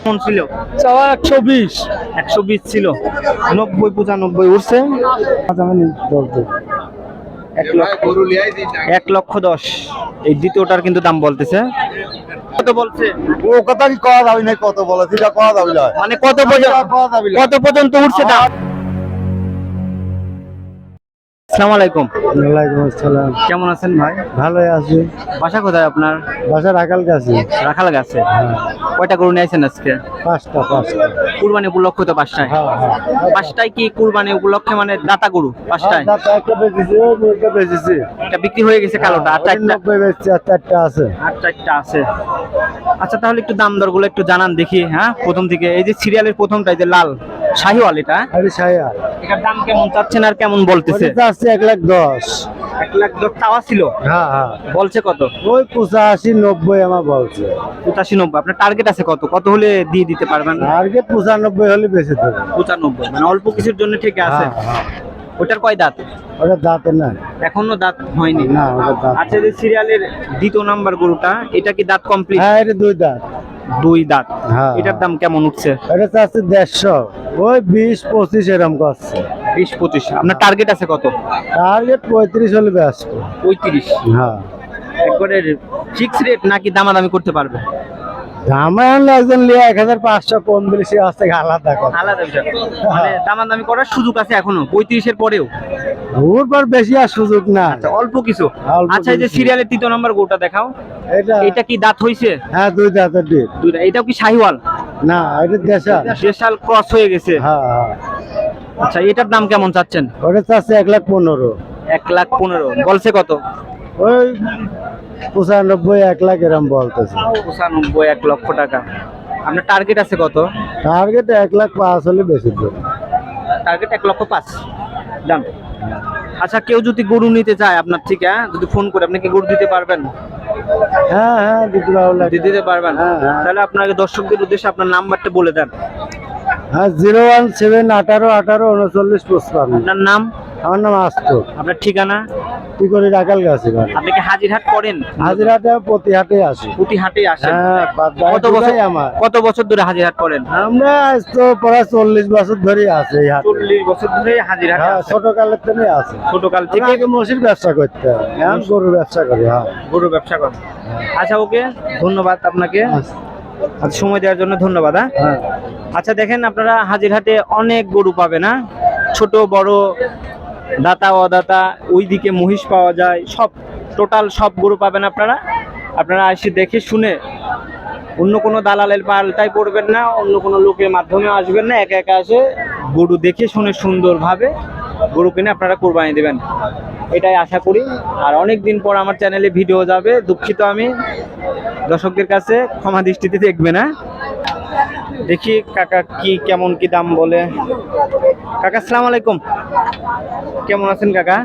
কেমন ছিল? চাওয়া একশো বিশ। একশো বিশ ছিল। নব্বই পঁচানব্বই উঠছে। এক লক্ষ। এক লক্ষ দশ। এই দ্বিতীয়টার কিন্তু দাম বলতেছে। কত বলছে? ও কথা কি কওয়া যাবে না কত বলে? সেটা কওয়া যাবে মানে কত পর্যন্ত কত পর্যন্ত উঠছে দাম? আসসালামু আলাইকুম। ওয়ালাইকুম আসসালাম। কেমন আছেন ভাই? ভালোই আছি। বাসা কোথায় আপনার? বাসা রাখাল কাছে রাখাল গাছে। কয়টা গরু নিয়ে আজকে? পাঁচটা পাঁচটা। কুরবানি উপলক্ষে তো পাঁচটায়। পাঁচটায় কি কুরবানি উপলক্ষে মানে দাতা গরু পাঁচটায়? দাঁতটা একটা বেচেছি ওই বেচেছি। এটা বিক্রি হয়ে গেছে কালোটা আর চারটা? বেচছি আর চারটা আছে। আর চারটা আছে। আচ্ছা তাহলে একটু দাম দরগুলো একটু জানান দেখি হ্যাঁ? প্রথম থেকে। এই যে সিরিয়ালের প্রথমটা এই যে লাল। শাহিওয়াল এটা? আরে সায়া এটার দাম কেমন চাচ্ছেন আর কেমন বলতেছে? এক লাখ দশ। এক লাখ দশ চাওয়া ছিল? হ্যাঁ হ্যাঁ। বলছে কত? ওই পঁচাশি নব্বই আমার বলছে। পঁচাশি নব্বই। আপনার টার্গেট আছে কত? কত হলে দিয়ে দিতে পারবেন? টার্গেট পঁচানব্বই হলে বেশি দেবে। পঁচানব্বই। মানে অল্প কিছুর জন্য ঠিক আছে। হ্যাঁ। হ্যাঁ ওটার কয় দাঁত? ওটা না। এখনও দাঁত হয়নি। না ওটা দাঁত আচ্ছা যে সিরিয়ালের দ্বিতীয় নাম্বার গরুটা এটা কি দাঁত কমপ্লিট হ্যাঁ এটা দুই দাঁত। দুই দাঁত। হ্যাঁ। এটার দাম কেমন উঠছে? এটা আছে দেড়শো। ওই বিশ পঁচিশ এরকম করছে। বিশ পঁচিশ। আপনার টার্গেট আছে কত? টার্গেট পঁয়ত্রিশ হলে ব্যস্ত। পঁয়ত্রিশ। হ্যাঁ। একবারে ফিক্স রেট নাকি দামাদামি করতে পারবে? দামে আনলে একজন লিয়ে এক হাজার পাঁচশো কম দিলে সে আলাদা আলাদা বিষয়। মানে দামাদামি করার সুযোগ আছে এখনও পঁয়ত্রিশের পরেও। পর বেশি আর সুযোগ না আচ্ছা অল্প কিছু। আচ্ছা এই যে সিরিয়ালের তৃতীয় নাম্বার গোটা দেখাও। এটা এটা কি দাঁত হইছে? হ্যাঁ দুই দাঁতের ডিপ দুইটা এটাও কি শাহিওয়াল? না এটা দেশা দেশাল ক্রস হয়ে গেছে। হ্যাঁ হ্যাঁ। আচ্ছা এটার দাম কেমন চাচ্ছেন? ওটা আছে এক লাখ পনেরো। এক লাখ পনেরো। বলছে কত? ওই পঁচানব্বই এক লাখ এরম বলতেছে। পঁচানব্বই এক লক্ষ টাকা। আপনার টার্গেট আছে কত? টার্গেট এক লাখ পাঁচ হলে বেশি টার্গেট এক লক্ষ পাঁচ। দাম আচ্ছা কেউ যদি গরু নিতে চায় আপনার ঠিক হ্যাঁ, যদি ফোন করে আপনি কি গরু দিতে পারবেন? হ্যাঁ হ্যাঁ দিতে পারব দিতে পারবেন? হ্যাঁ, হ্যাঁ। তাহলে আপনাকে দর্শকদের উদ্দেশ্যে আপনার নাম্বারটা বলে দেন। হ্যাঁ জিরো ওয়ান সেভেন আঠারো আঠারো উনচল্লিশ আপনার নাম? আমার নাম আস্ত। আপনার ঠিকানা? রাখাল গাছে আপনি কি হাজিরহাট করেন? হাজিরাটা প্রতি হাটে আসি। প্রতি হাটে আসেন? হ্যাঁ কত বছর আমার। কত বছর ধরে হাজিরহাট করেন? আমরা আজ তো প্রায় চল্লিশ বছর ধরে আছি এই হাটে। চল্লিশ বছর ধরে হাজিরহাট হ্যাঁ ছোট কালের থেকে আছে। ছোট কাল থেকে থেকে আগে মসির ব্যবসা করতে এখন গরুর ব্যবসা করি হ্যাঁ। গরু ব্যবসা করেন। আচ্ছা ওকে। ধন্যবাদ আপনাকে। আচ্ছা। সময় দেওয়ার জন্য ধন্যবাদ হ্যাঁ? হ্যাঁ। আচ্ছা দেখেন আপনারা হাজিরহাটে অনেক গরু পাবে না ছোট বড় দাতা, অদাতা, ওইদিকে মহিষ পাওয়া যায়, সব টোটাল সব গরু পাবেন আপনারা। আপনারা এসে দেখে শুনে অন্য কোনো দালালের পাল্টাই পড়বেন না, অন্য কোনো লোকের মাধ্যমে আসবেন না, একা একা আসে গরু দেখে শুনে সুন্দরভাবে গরু কিনে আপনারা কোরবানি দেবেন। এটাই আশা করি। আর অনেক দিন পর আমার চ্যানেলে ভিডিও যাবে, দুঃখিত আমি। দর্শকদের কাছে ক্ষমা দৃষ্টিতে দেখবে না। দেখি কাকা কি, কেমন কি দাম বলে। কাকা আসসালামু আলাইকুম। কেমন আছেন কাকা?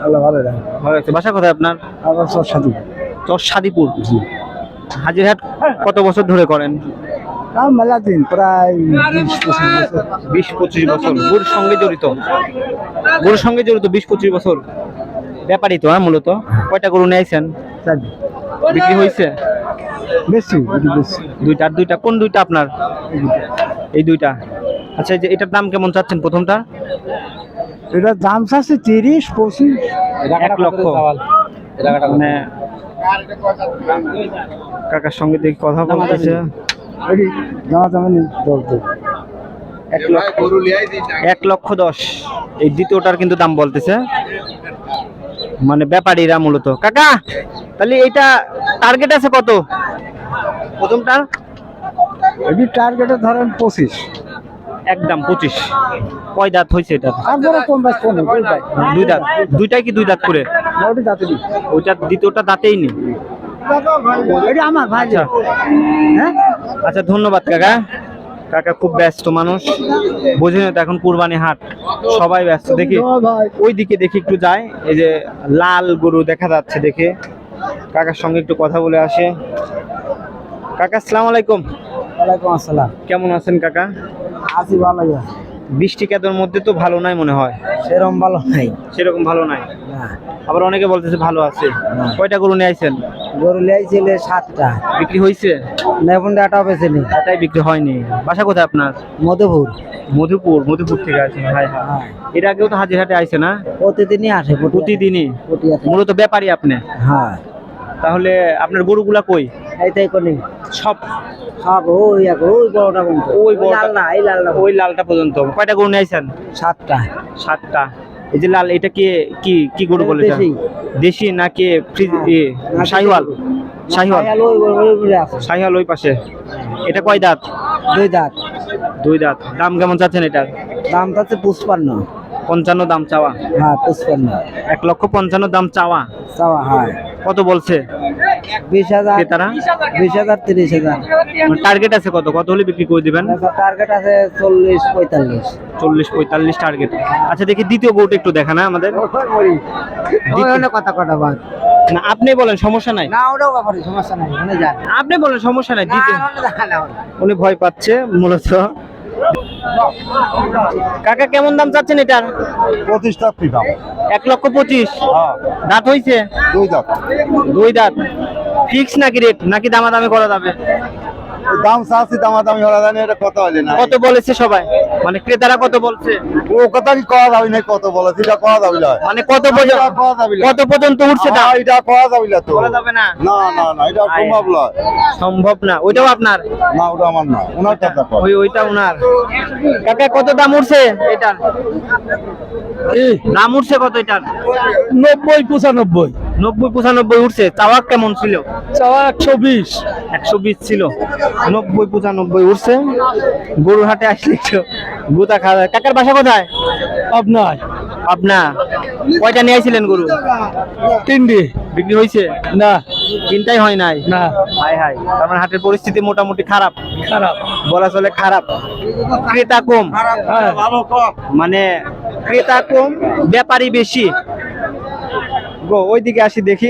ভালো ভালো ভালো আছে বাসা কোথায় আপনার? আমার হাজিরহাট কত বছর ধরে করেন? মেলা দিন প্রায় বিশ পঁচিশ বছর। সঙ্গে জড়িত? সঙ্গে জড়িত বিশ পঁচিশ বছর? ব্যাপারই তো হ্যাঁ মূলত। কয়টা গরু নিয়েছেন বিক্রি হয়েছে বেশি বেশি। দুইটা। দুইটা কোন দুইটা আপনার? এই দুইটা। আচ্ছা যে এটার দাম কেমন চাচ্ছেন প্রথমটা? এটার দাম চাচ্ছে তিরিশ পঁচিশ। এক লক্ষ। মানে কাকার সঙ্গে দেখি কথা বলতেছে। এক লক্ষ এক লক্ষ দশ। এই দ্বিতীয়টার কিন্তু দাম বলতেছে। মানে ব্যাপারীরা মূলত। কাকা তাহলে এইটা টার্গেট আছে কত? প্রথমটা এটি টার্গেটে ধরেন পঁচিশ। একদম পঁচিশ। কয় দাঁত হয়েছে এটা? দুই দাঁত। দুইটাই কি দুই দাঁত করে? ওইটা দ্বিতীয়টা দাঁতেই নেই। আমার ভাই। আচ্ছা। হ্যাঁ? আচ্ছা ধন্যবাদ কাকা। কাকা খুব ব্যস্ত মানুষ। বোঝেন তো এখন কুরবানি হাট। সবাই ব্যস্ত দেখি। ওই দিকে দেখি একটু যায়। এই যে লাল গরু দেখা যাচ্ছে দেখে। কাকার সঙ্গে একটু কথা বলে আসে। কাকা আসসালামু আলাইকুম। ওয়ালাইকুম আসসালাম। কেমন আছেন কাকা? আছি ভালো বৃষ্টি কাদর মধ্যে তো ভালো নাই মনে হয়। সেরম ভালো নাই। সেরকম ভালো নাই। আবার অনেকে বলতেছে ভালো আছে। কয়টা গরু নিয়ে আইছেন? গরু লেগেছিল সাতটা। বিক্রি হয়েছে লেবুন ডাটাও বেশি নেই এটাই বিক্রি হয়নি। বাসা কোথায় আপনার? মধুপুর। মধুপুর মধুপুর থেকে আসেন হাই হ্যাঁ। এর আগেও তো হাজিরহাটে আইছে না? প্রতিদিনই আসে প্রতিদিনই? মূলত ব্যাপারী আপনি? হ্যাঁ। তাহলে আপনার গরুগুলা কই? এইটাই কোনি সব সব ওই এক ওই বড়টা বন্ধু। ওই বড়টা। লাল না এই লাল না ওই লালটা পর্যন্ত। কয়টা গরু নিয়েছেন সাতটা। সাতটা। এই যে লাল এটা কি কি কি গরু বলে দেশি। নাকি হ্যাঁ। শাহিওয়াল? শাহিওয়াল? শাহিওয়াল ওই পাশে। এটা কয় দাঁত? দুই দাঁত। দুই দাঁত। দাম কেমন চাচ্ছেন এটা দাম হচ্ছে পুষ্পান্ন পঞ্চান্ন দাম চাওয়া। হ্যাঁ পুষ্পান্ন এক লক্ষ পঞ্চান্ন দাম চাওয়া। চাওয়া হয়। কত বলছে? বিশ হাজার ক্রেতারা? বিশ হাজার তিরিশ হাজার। টার্গেট আছে কত? কত হলে বিক্রি করে দিবেন? টার্গেট আছে চল্লিশ পঁয়তাল্লিশ। চল্লিশ পঁয়তাল্লিশ টার্গেট আচ্ছা দেখি দ্বিতীয় গরুটা একটু দেখা না আমাদের। কথা কথা বাদ। না আপনি বলেন সমস্যা নাই। না ওটাও ব্যাপারে সমস্যা নাই আপনি বলেন সমস্যা নাই দ্বিতীয়। উনি ভয় পাচ্ছে মূলত। কাকা কেমন দাম চাচ্ছেন এটার? পঁচিশ টাকা দাম? এক লক্ষ পঁচিশ। হ্যাঁ। দাঁত হইছে? দুই দাঁত। দুই দাঁত। ফিক্স নাকি রেট নাকি দামাদামি করা যাবে? দাম চাচ্ছি দামাদামি হলা জানি এটা কত হইলে না। কত বলেছে সবাই? মানে ক্রেতারা কত বলছে? ও কথা কি কওয়া যাবে না কত বলে এটা কওয়া যাবে না। মানে কত পর্যন্ত কওয়া যাবে কত পর্যন্ত উঠছে দাম? হ্যাঁ, এটা কওয়া যাবে না তো। বলা যাবে না? না না না এটা সম্ভব নয়। সম্ভব না। ওইটাও আপনার? না ওটা আমার না। ওনার কর ওই ওইটা ওনার। কাকা কত দাম উঠছে এটার? দাম উঠছে কত এটার? নব্বই পঁচানব্বই। নব্বই পঁচানব্বই উঠছে চাওয়া কেমন ছিল? চাওয়া একশো বিশ। একশো বিশ ছিল। নব্বই পঁচানব্বই উঠছে গরুর হাটে আসলে গুতা খাওয়া কাকার বাসা কোথায়? আপনার আপনা কয়টা নিয়ে আইছিলেন গরু? তিনটি। বিক্রি হয়েছে? না। তিনটাই হয় নাই? না। হাই হাই তার মানে হাটের পরিস্থিতি মোটামুটি খারাপ। খারাপ। বলা চলে খারাপ। ক্রেতা কম। হ্যাঁ। মানে ক্রেতা কম ব্যাপারী বেশি। গো ওইদিকে আসি দেখি।